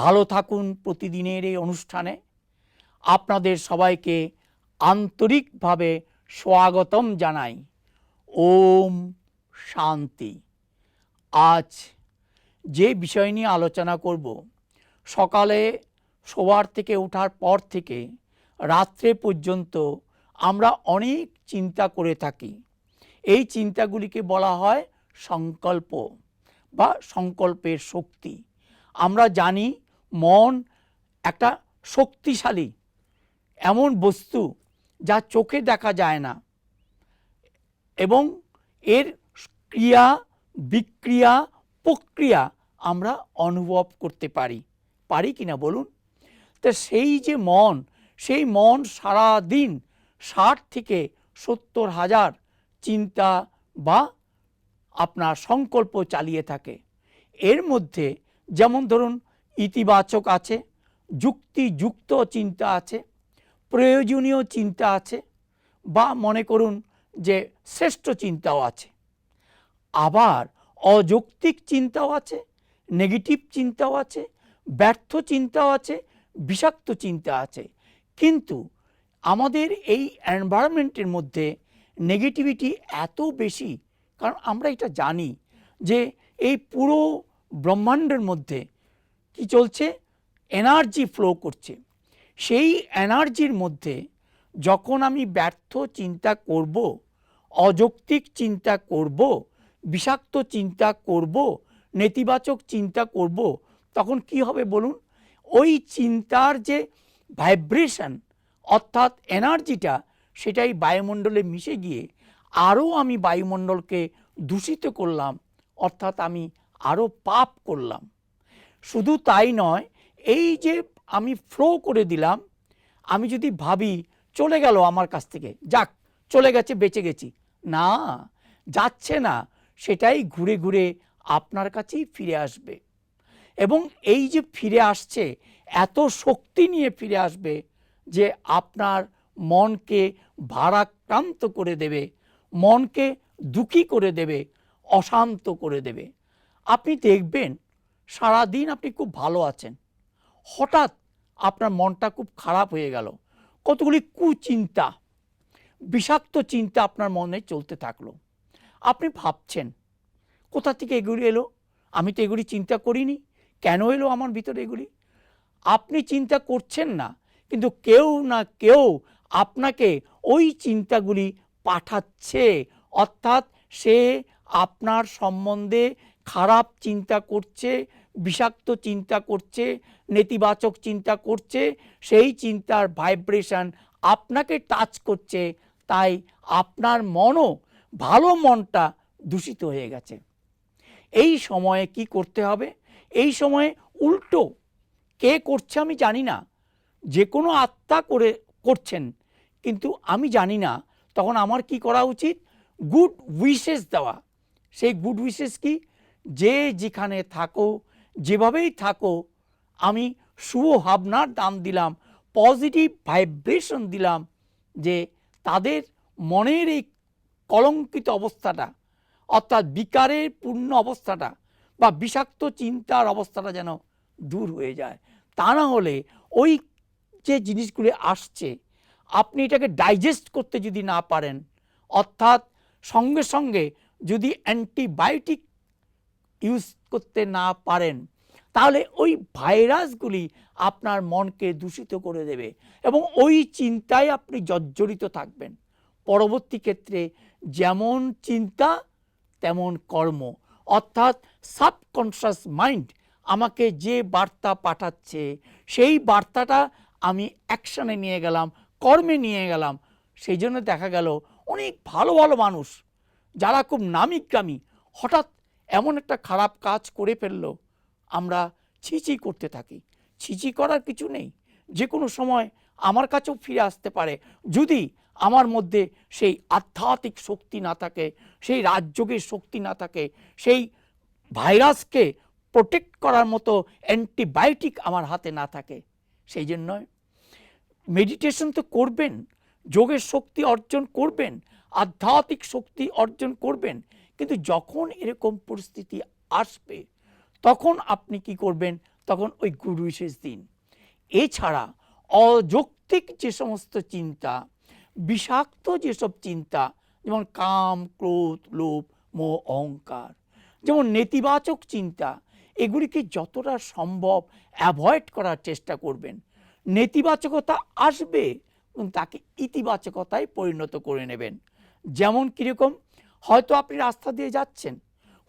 ভালো থাকুন প্রতিদিনের এই অনুষ্ঠানে। আপনাদের সবাইকে আন্তরিকভাবে স্বাগতম জানাই। ওম শান্তি। আজ যে বিষয় নিয়ে আলোচনা করব, সকালে শোয়ার থেকে ওঠার পর থেকে রাত্রে পর্যন্ত আমরা অনেক চিন্তা করে থাকি। এই চিন্তাগুলিকে বলা হয় সংকল্প বা সংকল্পের শক্তি। আমরা জানি মন একটা শক্তিশালী এমন বস্তু যা চোখে দেখা যায় না। এবং এর ক্রিয়া, বিক্রিয়া, প্রক্রিয়া আমরা অনুভব করতে পারি। পারি কি না বলুন? তা সেই যে মন, সেই মন সারা দিন ষাট থেকে সত্তর হাজার চিন্তা বা আপনার সংকল্প চালিয়ে থাকে। এর মধ্যে যেমন ধরুন ইতিবাচক আছে, যুক্তিযুক্ত চিন্তা আছে, প্রয়োজনীয় চিন্তা আছে, বা মনে করুন যে শ্রেষ্ঠ চিন্তাও আছে। আবার অযৌক্তিক চিন্তাও আছে, নেগেটিভ চিন্তাও আছে, ব্যর্থ চিন্তাও আছে, বিষাক্ত চিন্তা আছে। কিন্তু আমাদের এই এনভায়রনমেন্টের মধ্যে নেগেটিভিটি এত বেশি, কারণ আমরা এটা জানি যে এই পুরো ব্রহ্মাণ্ডের মধ্যে কি চলছে? এনার্জি ফ্লো করছে। সেই এনার্জির মধ্যে যখন আমি ব্যর্থ চিন্তা করব, অযৌক্তিক চিন্তা করব, বিষাক্ত চিন্তা করব, নেতিবাচক চিন্তা করব, তখন কি হবে বলুন? ওই চিন্তার যে ভাইব্রেশন, অর্থাৎ এনার্জিটা, সেটাই বায়ুমণ্ডলে মিশে গিয়ে আরও আমি বায়ুমণ্ডলকে দূষিত করলাম, অর্থাৎ আমি আরও পাপ করলাম। শুধু তাই নয়, এই যে আমি ফ্লো করে দিলাম, আমি যদি ভাবি চলে গেল আমার কাছ থেকে, যাক, চলে গেছে, বেঁচে গেছি। না, যাচ্ছে না, সেটাই ঘুরে ঘুরে আপনার কাছেই ফিরে আসবে। এবং এই যে ফিরে আসছে, এত শক্তি নিয়ে ফিরে আসবে যে আপনার মনকে ভারাক্রান্ত করে দেবে, মনকে দুঃখী করে দেবে, অশান্ত করে দেবে। আপনি দেখবেন সারাদিন আপনি খুব ভালো আছেন। হঠাৎ আপনার মনটা খুব খারাপ হয়ে গেল। কতগুলি কুচিন্তা, বিষাক্ত চিন্তা আপনার মনে চলতে থাকল। আপনি ভাবছেন, কোথা থেকে এগুলি এলো? আমি তো এগুলি চিন্তা করিনি। কেন এলো আমার ভিতরে এগুলি? আপনি চিন্তা করছেন না, কিন্তু কেউ না কেউ আপনাকে ওই চিন্তাগুলি পাঠাচ্ছে। অর্থাৎ সে আপনার সম্বন্ধে খারাপ চিন্তা করছে বিষাক্ত চিন্তা করছে, নেতিবাচক চিন্তা করছে, সেই চিন্তার ভাইব্রেশন আপনাকে টাচ করছে, তাই আপনার মনও, ভালো মনটা দূষিত হয়ে গেছে। এই সময়ে কি করতে হবে? এই সময়ে উল্টো, কে করছে আমি জানি না। যে কোনো আত্মা করে, করছেন, কিন্তু আমি জানি না, তখন আমার কি করা উচিত? গুড উইশেস দেওয়া। সেই গুড উইশেস কি? যে যেখানে থাকো যেভাবেই থাকো, আমি শুভ ভাবনার দাম দিলাম পজিটিভ ভাইব্রেশন দিলাম যে তাদের মনের এই কলঙ্কিত অবস্থাটা, অর্থাৎ বিকারের পূর্ণ অবস্থাটা বা বিষাক্ত চিন্তার অবস্থাটা যেন দূর হয়ে যায়। তা না হলে ওই যে জিনিসগুলি আসছে, আপনি এটাকে ডাইজেস্ট করতে যদি না পারেন, অর্থাৎ সঙ্গে সঙ্গে যদি অ্যান্টিবায়োটিক ইউজ করতে না পারেন, তাহলে ওই ভাইরাসগুলি আপনার মনকে দূষিত করে দেবে এবং ওই চিন্তায় আপনি জর্জরিত থাকবেন। পরবর্তী ক্ষেত্রে যেমন চিন্তা, তেমন কর্ম। অর্থাৎ সাবকনশাস মাইন্ড আমাকে যে বার্তা পাঠাচ্ছে, সেই বার্তাটা আমি অ্যাকশানে নিয়ে গেলাম, কর্মে নিয়ে গেলাম। সেই জন্য দেখা গেল অনেক ভালো ভালো মানুষ, যারা খুব নামিগ্রামী, হঠাৎ এমন একটা খারাপ কাজ করে ফেলল আমরা ছিচি করতে থাকি। ছিচি করার কিছু নেই। যে কোনো সময় আমার কাছেও ফিরে আসতে পারে। যদি আমার মধ্যে সেই আধ্যাত্মিক শক্তি না থাকে, সেই রাজযোগের শক্তি না থাকে, সেই ভাইরাসকে প্রোটেক্ট করার মতো অ্যান্টিবায়োটিক আমার হাতে না থাকে, সেই জন্যই মেডিটেশন তো করবেন, যোগের শক্তি অর্জন করবেন, আধ্যাত্মিক শক্তি অর্জন করবেন কিন্তু যখন এরকম পরিস্থিতি আসবে, তখন আপনি কি করবেন? তখন ওই গুড উইশেস দিন। এছাড়া অযৌক্তিক যে সমস্ত চিন্তা, বিষাক্ত যেসব চিন্তা, যেমন কাম, ক্রোধ, লোভ, মোহ, অহংকার, যেমন নেতিবাচক চিন্তা, এগুলিকে যতটা সম্ভব অ্যাভয়েড করার চেষ্টা করবেন। নেতিবাচকতা আসবে এবং তাকে ইতিবাচকতায় পরিণত করে নেবেন। যেমন কীরকম? হয়তো আপনি রাস্তা দিয়ে যাচ্ছেন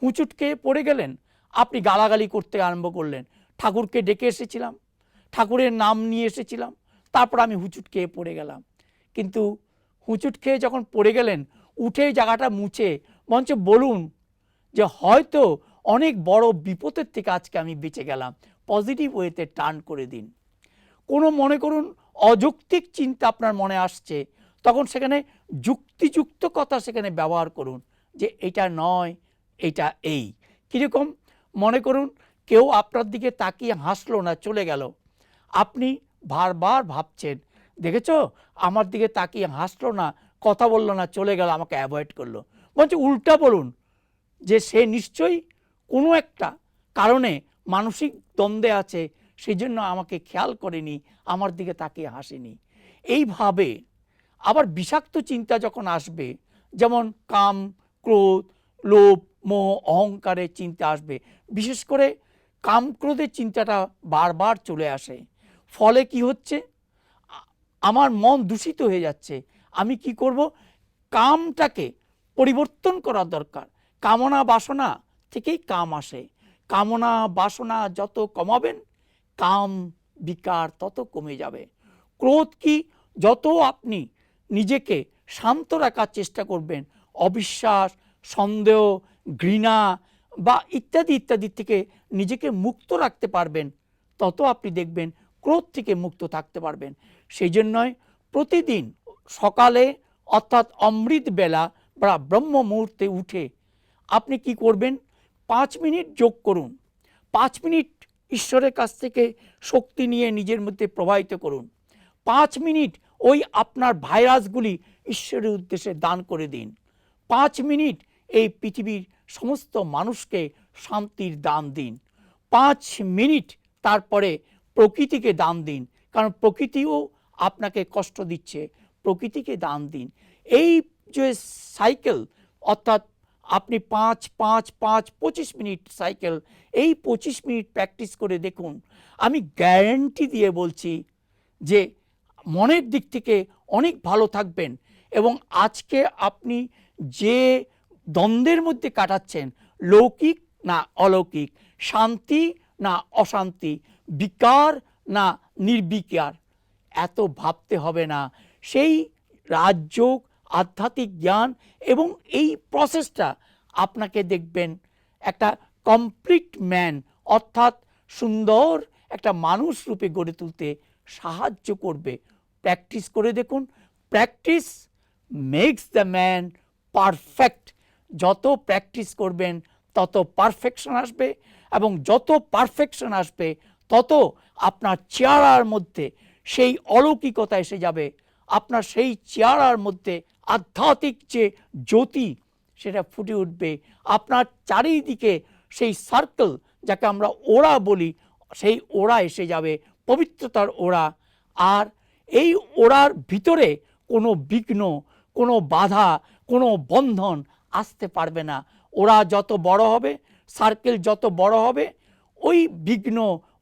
হুঁচুট খেয়ে পড়ে গেলেন, আপনি গালাগালি করতে আরম্ভ করলেন। ঠাকুরকে ডেকে এসেছিলাম, ঠাকুরের নাম নিয়ে এসেছিলাম, তারপর আমি হুঁচুট খেয়ে পড়ে গেলাম। কিন্তু হুঁচুট খেয়ে যখন পড়ে গেলেন, উঠে জায়গাটা মুছে মঞ্চে বলুন যে হয়তো অনেক বড় বিপদের থেকে আজকে আমি বেঁচে গেলাম পজিটিভ ওয়েতে টার্ন করে দিন। কোনো মনে করুন, অযৌক্তিক চিন্তা আপনার মনে আসছে, তখন সেখানে যুক্তিযুক্ত কথা সেখানে ব্যবহার করুন যে এটা নয়, এটা এই। কীরকম? মনে করুন, কেউ আপনার দিকে তাকিয়ে হাসলো না, চলে গেল। আপনি বারবার ভাবছেন, দেখেছ? আমার দিকে তাকিয়ে হাসলো না, কথা বলল না, চলে গেল, আমাকে অ্যাভয়েড করল। বলছে উল্টা বলুন যে সে নিশ্চয়ই কোনো একটা কারণে মানসিক দ্বন্দ্বে আছে সেই জন্য আমাকে খেয়াল করেনি, আমার দিকে তাকিয়ে হাসেনি। এইভাবে আবার বিষাক্ত চিন্তা যখন আসবে, যেমন কাম, ক্রোধ, লোভ, মোহ, অহংকারের চিন্তা আসবে। বিশেষ করে কাম, ক্রোধের চিন্তাটা বারবার চলে আসে। ফলে কি হচ্ছে? আমার মন দূষিত হয়ে যাচ্ছে। আমি কি করব? কামটাকে পরিবর্তন করা দরকার। কামনা, বাসনা থেকেই কাম আসে। কামনা, বাসনা যত কমাবেন, কাম, বিকার তত কমে যাবে। ক্রোধ কি? যত আপনি নিজেকে শান্ত রাখার চেষ্টা করবেন। অবিশ্বাস, সন্দেহ, ঘৃণা বা ইত্যাদি ইত্যাদি থেকে নিজেকে মুক্ত রাখতে পারবেন। তত আপনি দেখবেন ক্রোধ থেকে মুক্ত থাকতে পারবেন। সেই জন্যই প্রতিদিন সকালে, অর্থাৎ অমৃত বেলা বা ব্রহ্ম মুহূর্তে উঠে আপনি কি করবেন? পাঁচ মিনিট যোগ করুন। পাঁচ মিনিট ঈশ্বরের কাছ থেকে শক্তি নিয়ে নিজের মধ্যে প্রবাহিত করুন। পাঁচ মিনিট ওই আপনার ভাইরাসগুলি ঈশ্বরের উদ্দেশ্যে দান করে দিন। পাঁচ মিনিট এই পৃথিবীর সমস্ত মানুষকে শান্তির দান দিন। পাঁচ মিনিট তারপরে প্রকৃতিকে দান দিন, কারণ প্রকৃতিও আপনাকে কষ্ট দিচ্ছে। প্রকৃতিকে দান দিন। এই যে সাইকেল, অর্থাৎ আপনি পাঁচ পাঁচ পাঁচ, পঁচিশ মিনিট সাইকেল, এই পঁচিশ মিনিট প্র্যাকটিস করে দেখুন। আমি গ্যারেন্টি দিয়ে বলছি যে মনের দিক থেকে অনেক ভালো থাকবেন এবং আজকে আপনি যে দ্বন্দ্বের মধ্যে কাটাচ্ছেন, লৌকিক না অলৌকিক, শান্তি না অশান্তি, বিকার না নির্বিকার, এত ভাবতে হবে না। সেই রাজযোগ, আধ্যাত্মিক জ্ঞান এবং এই প্রসেসটা আপনাকে দেখবেন একটা কমপ্লিট ম্যান অর্থাৎ সুন্দর একটা মানুষ রূপে গড়ে তুলতে সাহায্য করবে। প্র্যাকটিস করে দেখুন। Practice makes the man perfect যত প্র্যাকটিস করবেন, তত পারফেকশন আসবে এবং যত পারফেকশন আসবে, তত আপনার চেহারার মধ্যে সেই অলৌকিকতা এসে যাবে। আপনার সেই চেহারার মধ্যে আধ্যাত্মিক যে জ্যোতি, সেটা ফুটে উঠবে। আপনার চারিদিকে সেই সার্কেল যাকে আমরা ওরা বলি, সেই ওরা এসে যাবে। পবিত্রতার ওরা আর এই ওড়ার ভিতরে কোনো বিঘ্ন, কোনো বাধা, কোনো বন্ধন আসতে পারবে না। ওরা যত বড় হবে সার্কেল যত বড় হবে, ওই বিঘ্ন,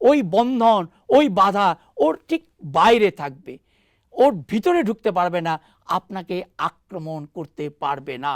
ওই বন্ধন, ওই বাধা ওর ঠিক বাইরে থাকবে। ওর ভিতরে ঢুকতে পারবে না, আপনাকে আক্রমণ করতে পারবে না।